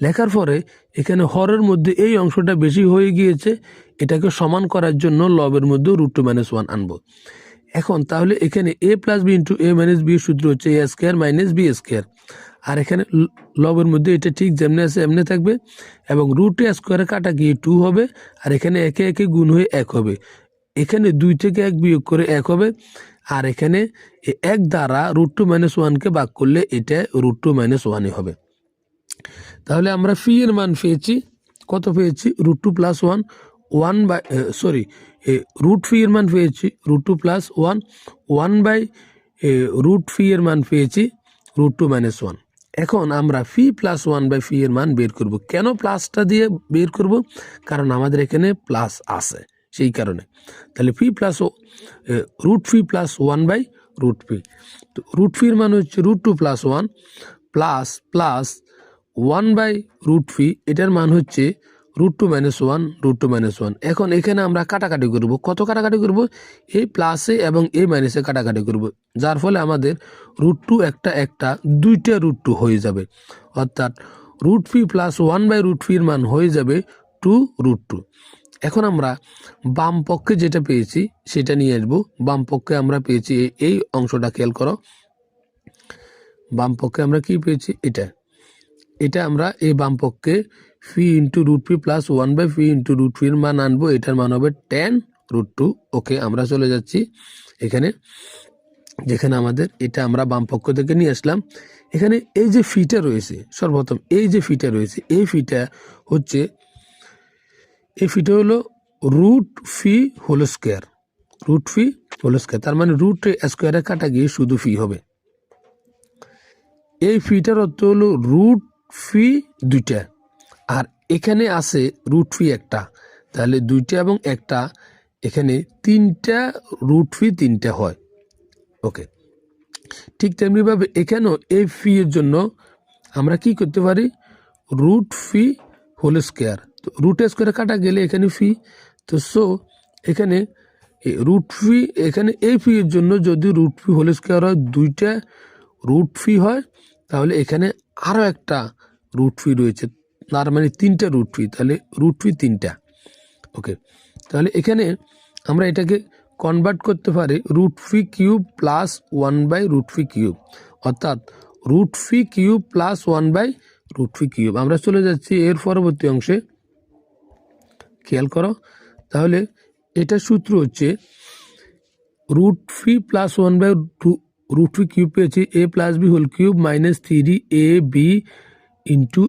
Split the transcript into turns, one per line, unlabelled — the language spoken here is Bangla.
লেখার পরে এখানে হরের মধ্যে এই অংশটা বেশি হয়ে গিয়েছে, এটাকে সমান করার জন্য লবের মধ্যে রুট টু মাইনাস ওয়ান আনব। এখন তাহলে এখানে A plus B into A minus B সূত্র হচ্ছে A square minus B square আর এখানে লবের মধ্যে এটা ঠিক যেমনি আছে এমনি থাকবে, এবং রুট স্কোয়ারে কাটা গিয়ে টু হবে, আর এখানে একে একে গুণ হয়ে এক হবে। এখানে দুই থেকে এক বিয়োগ করে এক হবে, আর এখানে এক দ্বারা রুট টু মাইনাস ওয়ানকে ভাগ করলে এটা রুট টু মাইনাস ওয়ানই হবে। তাহলে আমরা ফি এর মান পেয়েছি, কত পেয়েছি? Root two plus one one by sorry root phi এর মান পেয়েছি root two plus one one by root phi এর মান পেয়েছি রুট টু মাইনাস ওয়ান এখন আমরা phi plus one by phi এর মান বের করব। কেন প্লাসটা দিয়ে বের করব? কারণ আমাদের এখানে প্লাস আছে, সেই কারণে। তাহলে phi plus root phi plus one by root phi তো রুট ফির মান হচ্ছে root two plus one plus plus one by root phi এটার মান হচ্ছে root two minus one root two minus one এখন এখানে আমরা কাটাকাটি করব। কত কাটাকাটি করব? এই প্লাসে এবং এই মাইনাসে কাটাকাটি করব। যার ফলে আমাদের রুট টু একটা একটা, দুইটা রুট টু হয়ে যাবে। অর্থাৎ root phi plus one by root ফির মান হয়ে যাবে টু রুট টু এখন আমরা বাম পক্ষে যেটা পেয়েছি, সেটা নিয়ে আসব। বাম পক্ষে আমরা পেয়েছি এই- এই অংশটা খেয়াল করো। বাম পক্ষে আমরা কি পেয়েছি? এটা। এটা আমরা এই বাম পক্ষে phi into root phi plus one by phi into root ফির মান আনব। এটার মান হবে টেন রুট টু ওকে আমরা চলে যাচ্ছি এখানে, যেখানে আমাদের এটা আমরা বাম পক্ষ থেকে নিয়ে আসলাম। এখানে এই যে ফিটা রয়েছে, সর্বপ্রথম এই যে ফিটা রয়েছে, এই ফিটা হচ্ছে, এই ফিটা হলো root phi whole square root phi whole square তার মানে রুট স্কোয়ারে কাটা গিয়ে শুধু ফি হবে। এই ফিটার অর্থ হলো রুট ফি দুইটা। আর এখানে আছে রুট ফি একটা। তাহলে দুইটা এবং একটা, এখানে তিনটা রুট ফি তিনটা হয়। ওকে ঠিক তেমনিভাবে এখানেও এই ফি এর জন্য আমরা কি করতে পারি? রুট ফি হোল স্কোয়ার তো রুট স্কোয়ারে কাটা গেলে এখানে ফি তো সো এখানে রুট ফি এখানে এই ফি এর জন্য যদি রুট ফি হোল স্কোয়ার হয়, দুইটা রুট ফি হয়। তাহলে এখানে আরও একটা রুট ফি রয়েছে। তার মানে তিনটা রুট ফি তাহলে রুট ফি তিনটা। ওকে তাহলে এখানে আমরা এটাকে কনভার্ট করতে পারি root phi cube plus one by root phi cube অর্থাৎ root phi cube plus one by root phi cube আমরা চলে যাচ্ছি এর পরবর্তী অংশে। খেয়াল করো, তাহলে এটা সূত্র হচ্ছে root phi plus one by root three cube পেয়েছি A plus B whole cube minus three A B into